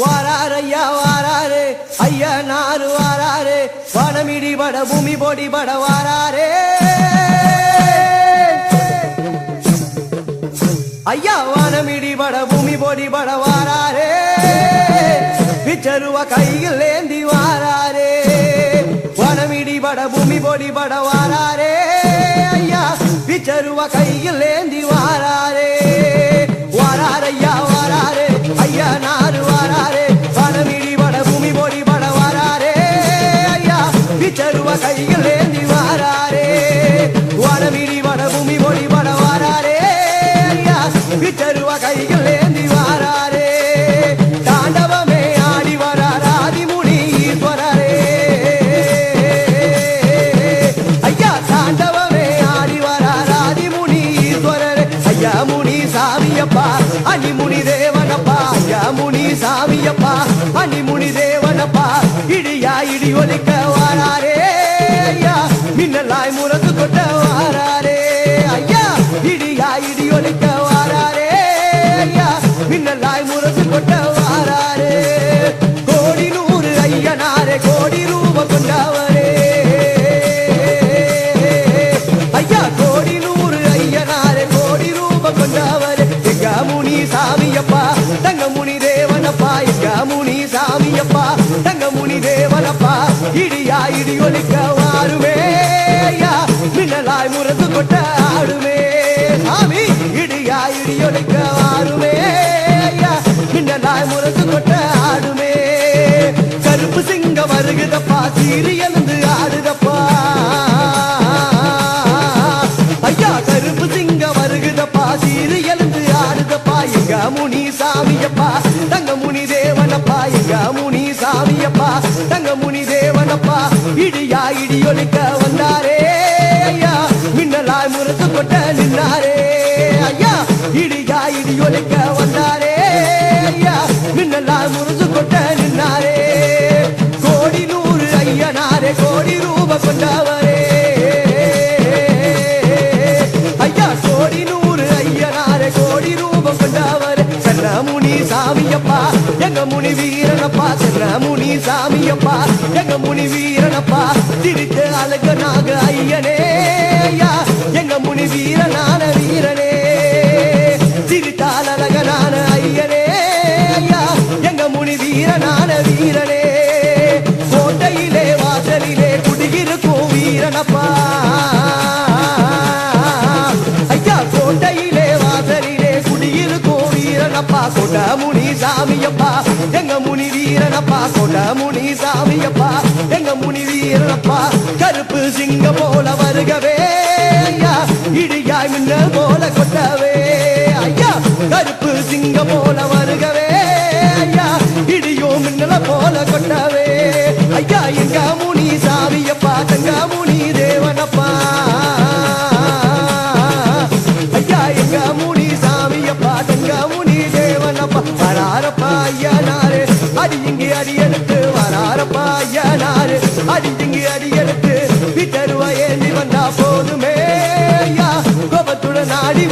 வாராரையா வாராரு. ஐயா நாறு வாராரே. வனமிடி பட பூமி பொடி பட வாராரே. ஐயா வானமிடி பட பூமி பொடி பட வாராரே. பிச்சருவ கையில் ஏந்தி வாராரே. வனமிடி பட பூமி பொடி பட வாராரே கையில் ஏந்தி அனிமுனி தேவனப்பா யமுனி சாமியப்பா அனிமுனி தேவனப்பா இடியா இடி ஒலிக்க வாராரே ஐயா. மின்னலாய் முரசு கொட்ட வாராரே ஐயா. இடியா இடி ஒலிக்க வாராரே ஐயா. மின்னலாய் முரசு கொட்ட வாராரே. கோடி நூறு ஐயனாரே கோடி ரூப கொண்டவரே. ஐயா கோடி நூறு ஐயனாரே கோடி ரூப கொண்டவரே. சாமியப்பா தங்கமுனி தேவனப்பா எங்க முனி சாமியப்பா தங்கமுனி தேவனப்பா இடியா இடி ஒலிக்க வாருமே மின்னலாய் முரந்து கொட்ட ஆடுமே சாமி இடியா இடி ஒலிக்க வாருமே. முனி சாமியப்பா தங்க முனி தேவனப்பா எங்க முனி சாமியப்பா தங்க முனி தேவனப்பா இடியா இடியொலிக்க வந்தாரே ஐயா. மின்னலாய் முறுத்து கொட்ட நின்னாரே ஐயா. இடியா இடியொலிக்க வந்தாரே. முனி சாமியப்பா எங்க முனி வீரனப்பா சென்ற முனி சாமியப்பா எங்க முனி வீரனப்பா திரித்து அழக நாக ஐயனே ஐயா. எங்க முனி வீரனான வீரனே சிரித்தால் அழகனான ஐயனே ஐயா. எங்க முனி வீரனான வீரனே கோட்டையிலே வாசலிலே குடியிருக்கும் வீரனப்பா. வீரனப்பா கொட முனி சாமியப்பா. எங்க முனி வீரனப்பா கொட முனி சாமியப்பா. எங்க முனி வீரனப்பா கருப்பு சிங்க போல வருகவே ஐயா. இடியாய் மின்னல் போல கொட்டவே ஐயா. கருப்பு சிங்க போல அடியிங்கு அடியெடுத்து வராரப்பா ஐயனாரு. அடியிங்கு அடியெடுத்து விட்டருவா ஏந்தி வந்தா போதுமே கோபத்துடன் ஆடி